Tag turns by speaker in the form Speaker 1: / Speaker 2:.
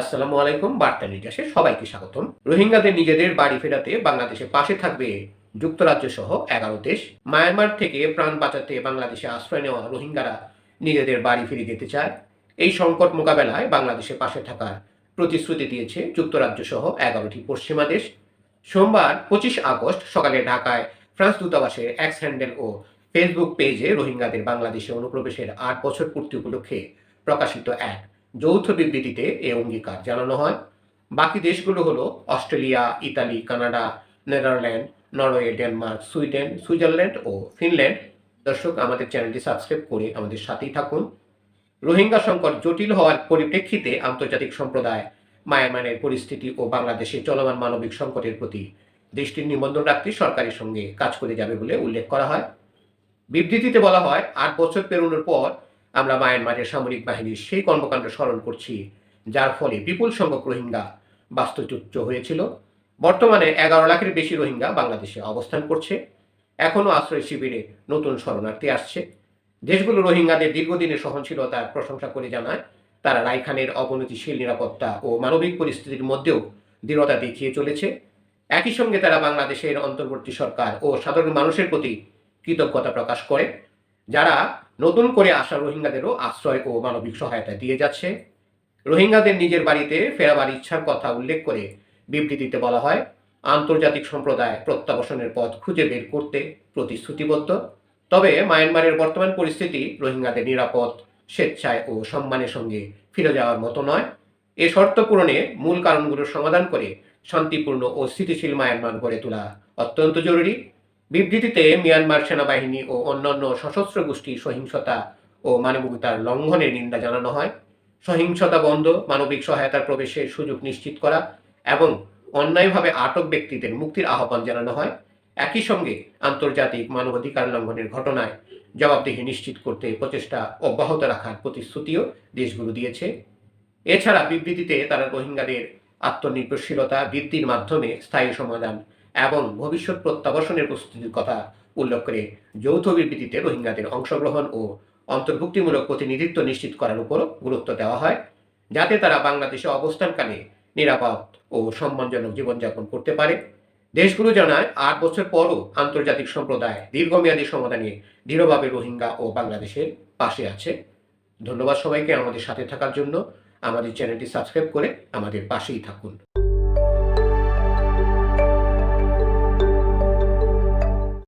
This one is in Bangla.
Speaker 1: আসসালামু আলাইকুম, বার্তা নির্যাসে সবাইকে স্বাগতম। রোহিঙ্গাদের নিজেদের বাড়ি ফেরাতে বাংলাদেশের পাশে থাকবে যুক্তরাজ্য সহ এগারো দেশ। মায়ানমার থেকে প্রাণ বাঁচাতে বাংলাদেশে আশ্রয় নেওয়া রোহিঙ্গারা নিজেদের বাড়ি ফিরে যেতে চায়। এই সংকট মোকাবেলায় বাংলাদেশের পাশে থাকার প্রতিশ্রুতি দিয়েছে যুক্তরাজ্য সহ এগারোটি পশ্চিমা দেশ। সোমবার পঁচিশ আগস্ট সকালে ঢাকায় ফ্রান্স দূতাবাসের এক্স হ্যান্ডেল ও ফেসবুক পেজে রোহিঙ্গাদের বাংলাদেশে অনুপ্রবেশের আট বছর পূর্তি উপলক্ষে প্রকাশিত এক যৌথ বিবৃতিতে এ অঙ্গীকার জানানো হয়। বাকি দেশগুলো হলো Australia, Italy, Canada, Netherland, Norway, Denmark, Sweden, Switzerland ও ফিনল্যান্ড। দর্শক, আমাদের চ্যানেলটি সাবস্ক্রাইব করে আমাদের সাথেই থাকুন। রোহিঙ্গা সংকট জটিল হওয়ার পরিপ্রেক্ষিতে আন্তর্জাতিক সম্প্রদায় মায়ানমারের পরিস্থিতি ও বাংলাদেশে চলমান মানবিক সংকটের প্রতি দৃষ্টির নিবন্ধন রাখতে সরকারের সঙ্গে কাজ করে যাবে বলে উল্লেখ করা হয়। বিবৃতিতে বলা হয়, আট বছর পেরোনোর পর আমরা মায়ানমারের সামরিক বাহিনীর সেই কর্মকাণ্ড স্মরণ করছি, যার ফলে বিপুল সংখ্যক রোহিঙ্গা বাস্তুচ্যুত হয়েছিল। বর্তমানে এগারো লাখের বেশি রোহিঙ্গা বাংলাদেশে অবস্থান করছে। এখনও আশ্রয় শিবিরে নতুন শরণার্থী আসছে। দেশগুলো রোহিঙ্গাদের দীর্ঘদিনের সহনশীলতার প্রশংসা করে জানায়, তারা রাইখানের অবনতিশীল নিরাপত্তা ও মানবিক পরিস্থিতির মধ্যেও দৃঢ়তা দেখিয়ে চলেছে। একই সঙ্গে তারা বাংলাদেশের অন্তর্বর্তী সরকার ও সাধারণ মানুষের প্রতি কৃতজ্ঞতা প্রকাশ করে। যারা নতুন করে আসা রোহিঙ্গাদেরও আশ্রয় ও মানবিক সহায়তা দিয়ে যাচ্ছে। রোহিঙ্গাদের নিজের বাড়িতে ফেরাবার ইচ্ছার কথা উল্লেখ করে বিবৃতিতে বলা হয়, আন্তর্জাতিক সম্প্রদায় প্রত্যাবাসনের পথ খুঁজে বের করতে প্রতিশ্রুতিবদ্ধ। তবে মায়ানমারের বর্তমান পরিস্থিতি রোহিঙ্গাদের নিরাপদ, স্বেচ্ছায় ও সম্মানের সঙ্গে ফিরে যাওয়ার মতো নয়। এ শর্ত পূরণে মূল কারণগুলোর সমাধান করে শান্তিপূর্ণ ও স্থিতিশীল মায়ানমার গড়ে তোলা অত্যন্ত জরুরি। বিবৃতিতে মিয়ানমার সেনাবাহিনী ও অন্যান্য সশস্ত্র গোষ্ঠীর সহিংসতা ও মানবিকতার লঙ্ঘনের নিন্দা জানানো হয়। সহিংসতা বন্ধ, মানবিক সহায়তার প্রবেশের সুযোগ নিশ্চিত করা এবং অন্যায়ভাবে আটক ব্যক্তিদের মুক্তির আহ্বান জানানো হয়। একই সঙ্গে আন্তর্জাতিক মানবাধিকার লঙ্ঘনের ঘটনায় জবাবদিহি নিশ্চিত করতে প্রচেষ্টা অব্যাহত রাখার প্রতিশ্রুতিও দেশগুলো দিয়েছে। এছাড়া বিবৃতিতে তারা রোহিঙ্গাদের আত্মনির্ভরশীলতা বৃদ্ধির মাধ্যমে স্থায়ী সমাধান এবং ভবিষ্যৎ প্রত্যাবাসনের প্রস্তুতির কথা উল্লেখ করে যৌথ বিবৃতিতে রোহিঙ্গাদের অংশগ্রহণ ও অন্তর্ভুক্তিমূলক প্রতিনিধিত্ব নিশ্চিত করার উপরও গুরুত্ব দেওয়া হয়, যাতে তারা বাংলাদেশে অবস্থানকালে নিরাপদ ও সম্মানজনক জীবনযাপন করতে পারে। দেশগুলো জানায়, আট বছর পরও আন্তর্জাতিক সম্প্রদায় দীর্ঘমেয়াদী সমাধানে দৃঢ়ভাবে রোহিঙ্গা ও বাংলাদেশের পাশে আছে। ধন্যবাদ সবাইকে আমাদের সাথে থাকার জন্য। আমাদের চ্যানেলটি সাবস্ক্রাইব করে আমাদের পাশেই থাকুন।